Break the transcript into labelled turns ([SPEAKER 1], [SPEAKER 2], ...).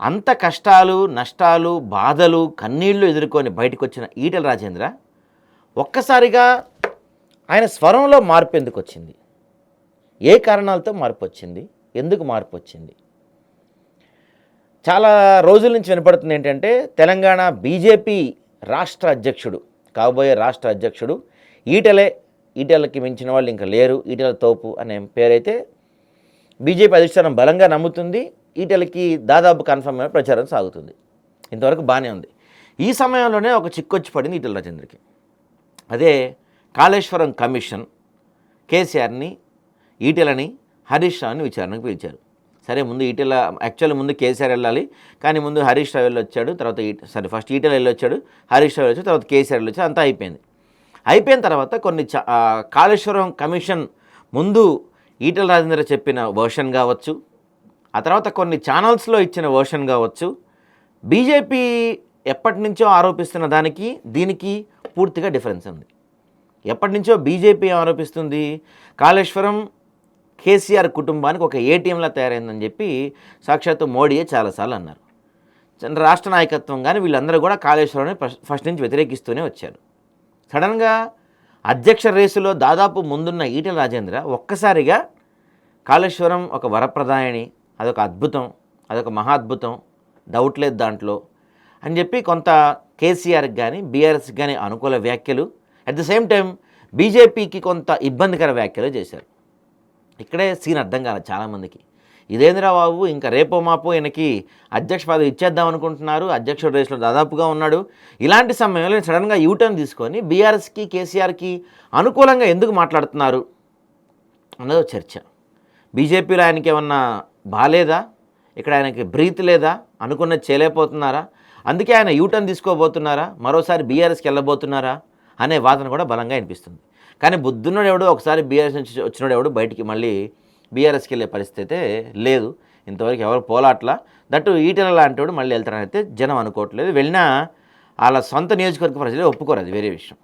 [SPEAKER 1] అంత కష్టాలు నష్టాలు బాధలు కన్నీళ్ళు ఎదుర్కొని బయటకు వచ్చిన ఈటల రాజేంద్ర ఒక్కసారిగా ఆయన స్వరంలో మార్పు ఎందుకు వచ్చింది? ఏ కారణాలతో మార్పు వచ్చింది? ఎందుకు మార్పు వచ్చింది? చాలా రోజుల నుంచి వినపడుతుంది ఏంటంటే తెలంగాణ బీజేపీ రాష్ట్ర అధ్యక్షుడు కాబోయే రాష్ట్ర అధ్యక్షుడు ఈటలే ఈటలకి మించిన వాళ్ళు ఇంకా లేరు ఈటల తోపు అనే పేరైతే బీజేపీ అధిష్టానం బలంగా నమ్ముతుంది. ఈటలకి దాదాపు కన్ఫర్మ్ అయిన ప్రచారం సాగుతుంది. ఇంతవరకు బాగానే ఉంది. ఈ సమయంలోనే ఒక చిక్కొచ్చి పడింది ఈటల రాజేంద్రకి. అదే కాళేశ్వరం కమిషన్ కేసీఆర్ని ఈటెలని హరీష్ రావుని విచారణకు పిలిచారు. సరే ముందు ఈటెల యాక్చువల్లీ ముందు కేసీఆర్ వెళ్ళాలి కానీ ముందు హరీష్ రావు వెళ్ళి వచ్చాడు తర్వాత ఈ సారీ ఫస్ట్ ఈటెల వెళ్ళి వచ్చాడు హరీష్ రావు వచ్చాడు తర్వాత కేసీఆర్ వెళ్ళి వచ్చాడు అంతా అయిపోయింది. అయిపోయిన తర్వాత కొన్ని చ- కాళేశ్వరం కమిషన్ ముందు ఈటల రాజేంద్ర చెప్పిన వర్షన్ కావచ్చు ఆ తర్వాత కొన్ని ఛానల్స్లో ఇచ్చిన వర్షన్ కావచ్చు. బీజేపీ ఎప్పటి నుంచో ఆరోపిస్తున్న దానికి దీనికి పూర్తిగా డిఫరెన్స్ ఉంది. ఎప్పటి నుంచో బీజేపీ ఆరోపిస్తుంది. కాళేశ్వరం కేసీఆర్ కుటుంబానికి ఒక ఏటీఎంలా తయారైందని చెప్పి సాక్షాత్తు మోడీయే చాలాసార్లు అన్నారు. చంద్ర రాష్ట్ర నాయకత్వం కానీ వీళ్ళందరూ కూడా కాళేశ్వరాన్ని ఫస్ట్ నుంచి వ్యతిరేకిస్తూనే వచ్చారు. సడన్గా అధ్యక్ష రేసులో దాదాపు ముందున్న ఈటెల రాజేంద్ర ఒక్కసారిగా కాళేశ్వరం ఒక వరప్రదాయని అదొక అద్భుతం అదొక మహాద్భుతం. డౌట్ లేదు దాంట్లో. అని చెప్పి కొంత కేసీఆర్కి కానీ బీఆర్ఎస్కి కానీ అనుకూల వ్యాఖ్యలు అట్ ద సేమ్ టైం బీజేపీకి కొంత ఇబ్బందికర వ్యాఖ్యలు చేశారు. ఇక్కడే సీన్ అర్థం కాలేదు చాలామందికి. ఇదేంద్రా బాబు ఇంకా రేపో మాపో ఈయనకి అధ్యక్ష పదవి ఇచ్చేద్దాం అనుకుంటున్నారు. అధ్యక్షుడు రేసులో దాదాపుగా ఉన్నాడు. ఇలాంటి సమయంలో సడన్గా యూటర్న్ తీసుకొని బీఆర్ఎస్కి కేసీఆర్కి అనుకూలంగా ఎందుకు మాట్లాడుతున్నారు అన్నది చర్చ. బీజేపీలో ఆయనకి ఏమన్నా బాగాలేదా ఇక్కడ ఆయనకి బ్రీత్ లేదా? అనుకున్నది చేయలేకపోతున్నారా? అందుకే ఆయన యూటర్న్ తీసుకోబోతున్నారా? మరోసారి బీఆర్ఎస్కి వెళ్ళబోతున్నారా? అనే వాదన కూడా బలంగా అనిపిస్తుంది కానీ బుద్ధున్నాడు ఎవడు ఒకసారి బీఆర్ఎస్ నుంచి వచ్చినాడు ఎవడు బయటికి మళ్ళీ బీఆర్ఎస్కి వెళ్ళే పరిస్థితి అయితే లేదు. ఇంతవరకు ఎవరు పోలాట్లా? దట్టు ఈటెల లాంటి వాడు మళ్ళీ వెళ్తారని అయితే జనం అనుకోవట్లేదు. వెళ్ళినా వాళ్ళ సొంత నియోజకవర్గ ప్రజలే ఒప్పుకోరు అది వేరే విషయం.